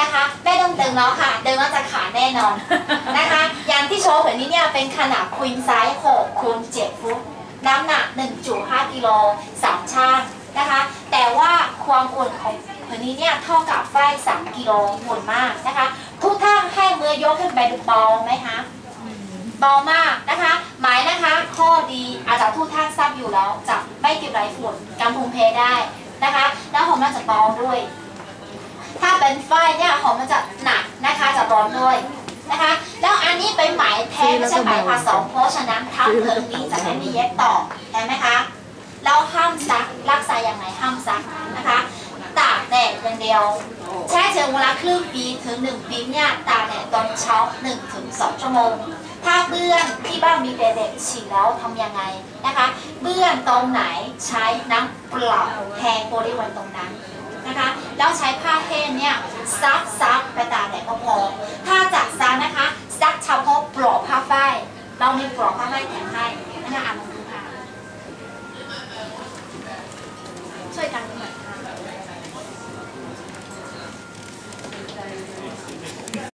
นะคะไม่ต้องดึงแล้วค่ะดึงแล้วจะขาดแน่นอนนะคะ ยางที่โชว์ผืนนี้เนี่ยเป็นขนาดควีนไซส์6คูณ7ฟุต น้ำหนัก 1.5กิโล3ช่างนะคะ แต่ว่าความอุ่นของผืนนี้เนี่ยเท่ากับฝ้าย3กิโลอุ่นมากนะคะ ทุกท่านให้มือยกขึ้นไปดูเบาไหมคะเบามากนะคะ หมายนะคะข้อดีอาจจะทุกท่านทราบอยู่แล้วจะไม่เก็บไรฝุ่นกันภูมิเพได้นะคะ แล้วหอมมันจะเบาด้วย ถ้าเป็นฝ้ายเนี่ยหอมมันจะหนักนะคะจะร้อนด้วยนะคะ แล้วอันนี้เป็นไหมแท้ไม่ใช่ไหมผสมเพราะฉะนั้นทับเพิงนี้จะไม่มีเย็บต่อเห็นไหมคะแล้วห้ามซักรักษาอย่างไรห้ามซักนะคะตากแดดอย่างเดียวแช่เชิงเวลาครึ่งปีถึง1ปีเนี่ยตากแดดตอนเช้า1ถึง2ชั่วโมงถ้าเบื้อนที่บ้านมีเด็กๆฉีดแล้วทำยังไงนะคะเบื้อนตรงไหนใช้น้ำเปล่าแทนบริเวณตรงนั้นนะคะ แล้วใช้ผ้า เทศเนี่ยซักซักไปตาแหนก็พอ ถ้าจากซักนะคะซักเฉพาะปลอกผ้าใยเรามีปลอกผ้าใยแถมให้นะคะอ่า